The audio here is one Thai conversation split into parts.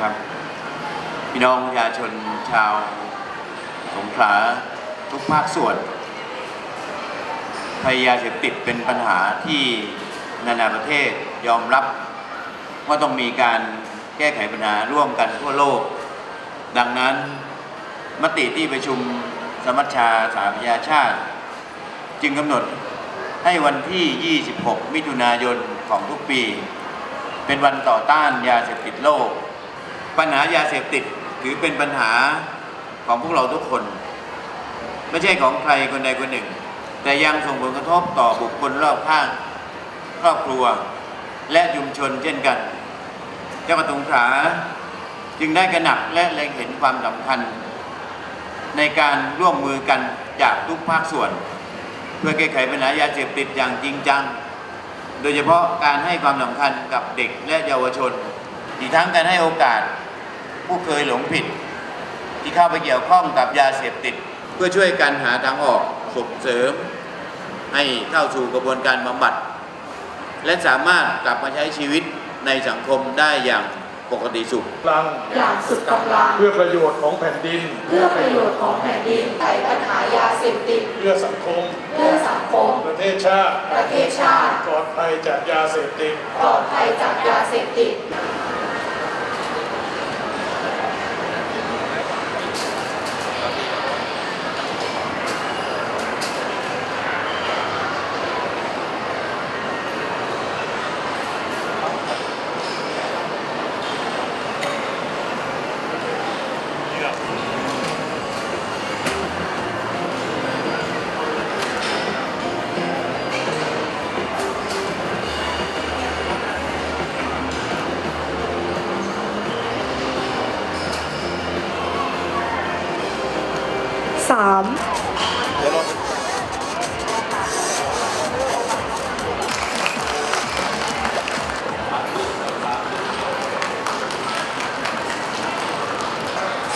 นะครับ พี่น้องประชาชนชาวสงขลาทุกภาคส่วนภัยยาเสพติดเป็นปัญหาที่นานาประเทศยอมรับ ว่าต้องมีการแก้ไขปัญหาร่วมกันทั่วโลก ดังนั้นมติที่ประชุมสมัชชาสามัญชาติ จึงกำหนดให้วันที่ 26 มิถุนายนของทุกปี เป็นวันต่อต้านยาเสพติดโลก ปัญหายาเสพติดถือเป็นปัญหาของพวกเราทุกคน ไม่ใช่ของใครคนใดคนหนึ่ง แต่ยังส่งผลกระทบต่อบุคคลรอบข้าง ครอบครัว และชุมชนเช่นกัน จังหวัดสงขลาจึงได้กระหนักและเล็งเห็นความสำคัญ ในการร่วมมือกันจากทุกภาคส่วน เพื่อแก้ไขปัญหายาเสพติดอย่างจริงจัง โดยเฉพาะการให้ความสำคัญกับเด็กและเยาวชน อีกทั้งการให้โอกาสผู้เคยหลงผิด ที่เข้าไปเกี่ยวข้องกับยาเสพติด เพื่อช่วยกันหาทางออกส่งเสริม ให้เข้าสู่กระบวนการบำบัด และสามารถกลับมาใช้ชีวิตในสังคมได้อย่างปกติสุขพลังอย่างสุดกำลัง เพื่อประโยชน์ของแผ่นดิน เพื่อประโยชน์ของแผ่นดินไขปัญหายาเสพติด เพื่อสังคม เพื่อสังคม ประเทศชาติ ประเทศชาติ ปลอดภัยจากยาเสพติด ปลอดภัยจากยาเสพติด สาม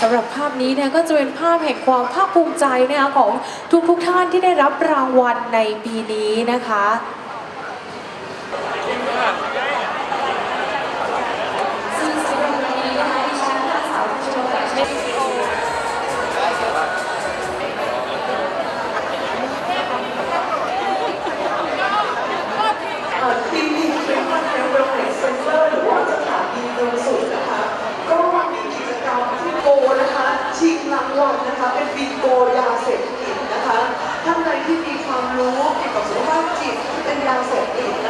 สำหรับภาพนี้เนี่ยก็จะเป็นภาพแห่งความภาคภูมิใจนะคะของทุกๆทท่านที่ได้รับรางวัลในปีนี้นะคะ เป็นบินโกยาเสพติดนะคะท่านใดที่มีความรู้เกี่ยวกับสุขภาพจิตที่เป็นยาเสพ